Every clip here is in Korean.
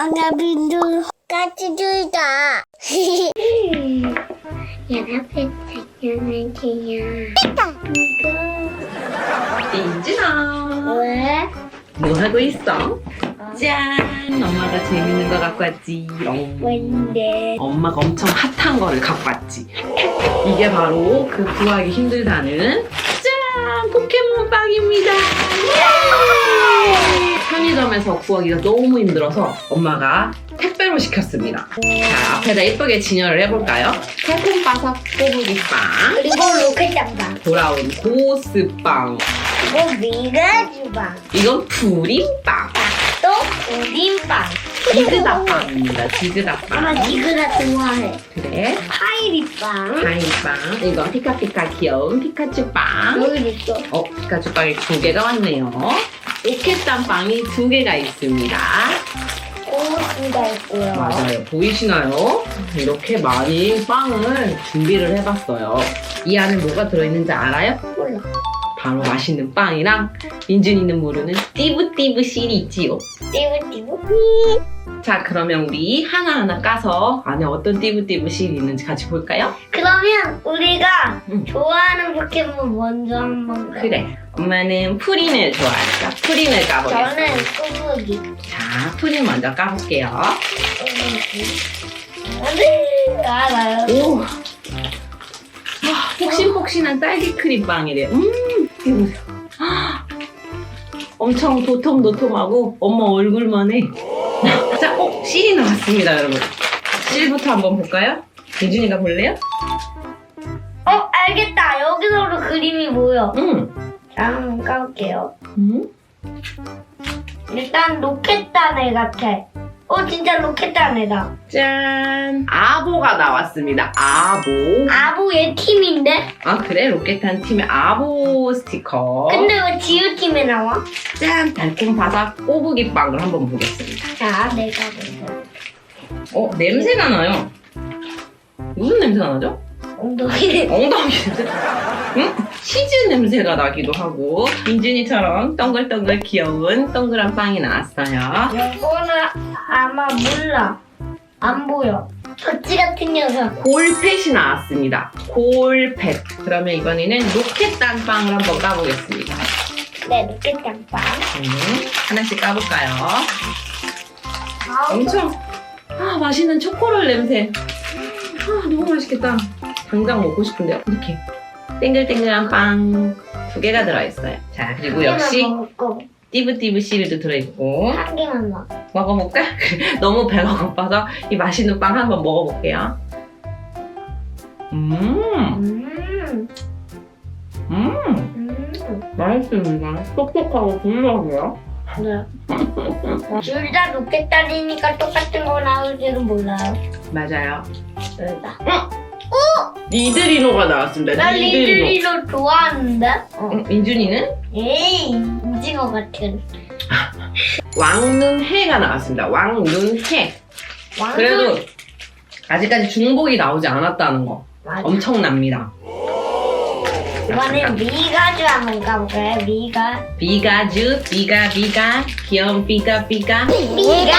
아나빈도 같이 주자. 연합회 당연하지요. 이거 인진아 왜? 뭐 하고 있어? 짠 엄마가 재밌는 거 갖고 왔지 뭔데? 엄마가 엄청 핫한 거를 갖고 왔지 이게 바로 그 구하기 힘들다는 짠 포켓몬 빵입니다 예! 편의점에서 구하기가 너무 힘들어서 엄마가 택배로 시켰습니다 자 앞에다 예쁘게 진열을 해볼까요? 새콤바삭 꼬부기빵 그리고 로켓장방. 돌아온 고스빵 그리고 미가주방. 이건 프림빵 또 우린빵. 디그다빵입니다 엄마 디그다빵 지그라 좋아해. 그래 파이리빵. 하이빵 이건 피카피카 귀여운 피카츄빵 여기 있어. 어 피카츄빵이 두 개가 왔네요 로켓단 빵이 두 개가 있습니다 고수가 있고요. 맞아요 보이시나요? 이렇게 많이 빵을 준비를 해봤어요 이 안에 뭐가 들어있는지 알아요? 몰라. 바로 맛있는 빵이랑 인준이는 모르는 띠부띠부 있지요 띠부띠부. 자 그러면 우리 하나하나 까서 안에 어떤 띠부띠부 실이 있는지 같이 볼까요? 그러면 우리가 응. 좋아하는 포켓몬 먼저 한번 가. 그래 엄마는 프린을 좋아하니까 프린을 까보겠습니다 저는 꼬부기. 자 프린 먼저 까볼게요 꼬부기. 알아요. 오 아, 폭신폭신한 딸기 크림 빵이래요 음 이거 보세요 아, 엄청 도톰도톰하고 엄마 얼굴만 해 자, 어, 실이 나왔습니다 여러분 실부터 한번 볼까요? 예준이가 볼래요? 어 알겠다. 여기서도 그림이 보여. 응 자 한번 까볼게요. 음? 일단 로켓단 애 같아. 어 진짜 로켓단 애다. 짠 아보가 나왔습니다 아보 얘 팀인데? 아 그래 로켓한 팀의 아보 스티커 근데 왜 지우 팀에 나와? 짠 달콤 바삭 꼬부기 빵을 한번 보겠습니다 자 내가 먼저 어 냄새가 나요 무슨 냄새가 나죠? 엉덩이. 엉덩이 냄새 응? 치즈 냄새가 나기도 하고 민준이처럼 동글동글 귀여운 동그란 빵이 나왔어요 이거는 아마 몰라. 안 보여. 덧지 같은 녀석. 골펫이 나왔습니다 골펫 그러면 이번에는 로켓 단 빵을 한번 까보겠습니다 네 로켓단 빵. 음, 하나씩 까볼까요? 아, 엄청 아 맛있는 초코롤 냄새 아 너무 맛있겠다 당장 먹고 싶은데요 이렇게 땡글땡글한 빵 두 개가 들어있어요 자 그리고 역시 먹고 띠부띠부 씨르도 들어있고 한 개만 먹. 먹어볼까? 너무 배가 고파서 이 맛있는 빵 한번 먹어볼게요 음, 음, 음 음. 맛있습니다 촉촉하고 부드러워요 네. 둘다 로켓단이니까 똑같은 거 나올지도 몰라요. 맞아요 둘 다. 리드리노가 나왔습니다 나 리드리노 리드리로 좋아하는데? 어. 응, 민준이는 에이, 오징어 같은. 왕눈해가 나왔습니다 왕눈해 왕 그래도 아직까지 중복이 나오지 않았다는 거 맞아. 엄청납니다. 이번엔 미가주 한번 가볼까요? 미가. 비가주, 비가, 비가, 귀여운 비가, 비가. 미가주!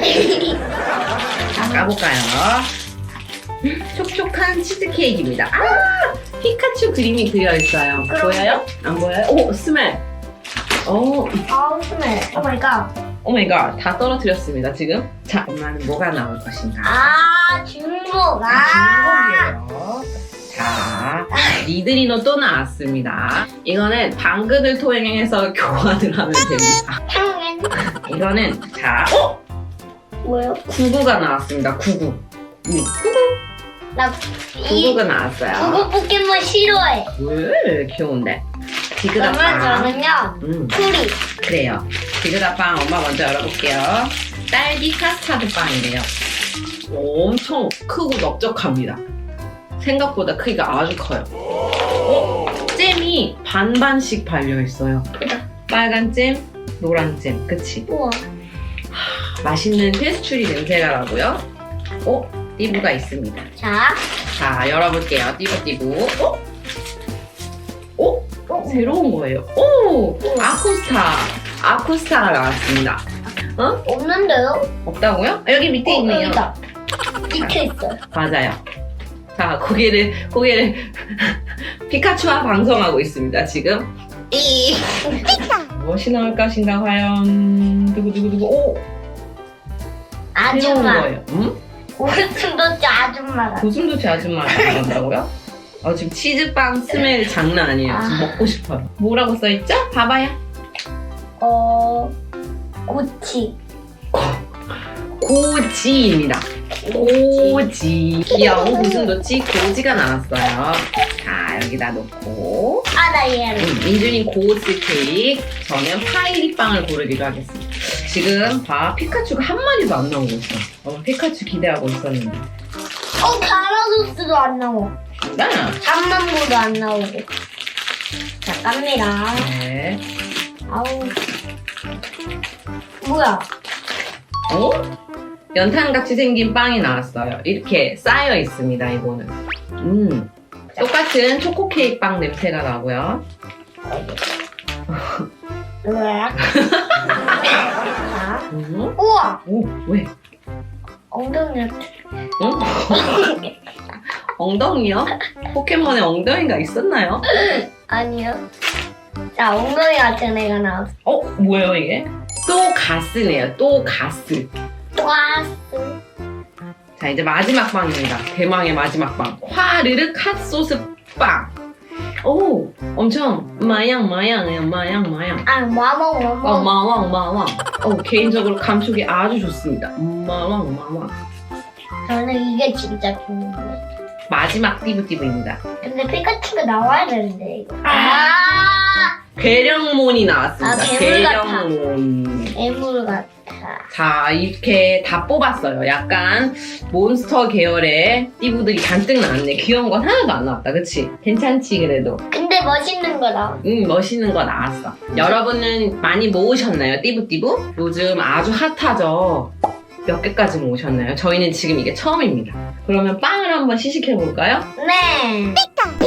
자, 까볼까요? 촉촉한 치즈케이크입니다. 아! 피카츄 그림이 그려 있어요. 보여요? 안 보여요? 오, 스멜! 오, 아우, 스멜. 오 마이 갓. 오 마이 갓. 다 떨어뜨렸습니다, 지금. 자, 엄마는 뭐가 나올 것인가? 아, 중복. 아. 중복이에요. 자, 리드리노 또 나왔습니다. 이거는 방긋을 통해서 교환을 하면 됩니다. 향엔. 이거는 자, 어? 뭐요? 구구가 나왔습니다. 구구. 음, 구구. 나, 이, 구구가 나왔어요. 구구 포켓몬 싫어해. 왜 귀여운데? 그러면 디그다빵. 저는요, 음, 풀이. 그래요. 디그다빵 엄마 먼저 열어볼게요. 딸기 카스타드 빵이래요. 엄청 크고 넓적합니다. 생각보다 크기가 아주 커요. 어? 잼이 반반씩 발려 있어요. 빨간 잼, 노란 잼, 그치? 우와. 맛있는 페스츄리 냄새가 나고요. 어? 띠부가 있습니다. 자, 자, 열어볼게요. 띠부띠부. 어? 어? 어, 새로운 거예요. 오! 아쿠스타. 아쿠스타가 나왔습니다. 어? 없는데요? 없다고요? 아, 여기 밑에 어, 있네요. 여기다. 찍혀 있어요. 맞아요. 자, 고개를, 고개를, 피카츄와 방송하고 있습니다, 지금. 이 무엇이 나올 것인가, 과연. 두구두구두구, 오! 새로운 아줌마. 거예요. 음? 웃음도치 아줌마가. 고슴도치 아줌마가 나온다고요? 어, 지금 치즈빵 스멜 장난 아니에요. 지금 아. 먹고 싶어요. 뭐라고 써있죠? 봐봐요. 어, 고치. 고지입니다. 고지. 귀여운 고슴도치 고지가 나왔어요. 자, 여기다 놓고. 아, 나 얘를. 음, 민준이 고스 케이크, 저는 파이리 빵을 고르기로 하겠습니다. 지금 봐 피카츄가 한 마리도 안 나오고 있어. 어, 피카츄 기대하고 있었는데. 어, 가라소스도 안 나와. 나. 잠만보도 안 나오고. 자, 깝니다. 네. 아우. 뭐야? 어? 연탄같이 생긴 빵이 나왔어요. 이렇게 쌓여 있습니다. 이거는. 음. 똑같은 초코 케이크 빵 냄새가 나고요. 으악. 자, 음. 우와! 오, 왜? 엉덩이 응? 엉덩이요? 포켓몬에 엉덩이가 있었나요? 아니요. 자, 엉덩이 같은 애가 나왔어. 어, 뭐예요 이게? 또 가스네요. 또 가스. 와스. 자 이제 마지막 빵입니다. 대망의 마지막 빵. 화르르 핫소스 빵. 오, 엄청 마양 마양해요. 마양 마양. 아, 마모, 어, 마모. 마왕 마왕. 어, 개인적으로 감촉이 아주 좋습니다. 마왕 마왕. 저는 이게 진짜 궁금해. 마지막 띠부띠부입니다. 근데 피카츄가 나와야 되는데, 이거. 아. 아, 괴력몬이 나왔습니다. 아, 괴물. 괴력몬. 괴물 같아. 자, 이렇게 다 뽑았어요. 약간 몬스터 계열의 띠부들이 잔뜩 나왔네. 귀여운 건 하나도 안 나왔다. 그치? 괜찮지, 그래도. 근데 멋있는 거다. 응, 멋있는 거 나왔어. 여러분은 많이 모으셨나요? 띠부띠부? 요즘 아주 핫하죠? 몇 개까지 모으셨나요? 저희는 지금 이게 처음입니다. 그러면 빵을 한번 시식해 볼까요? 네. 피카츄!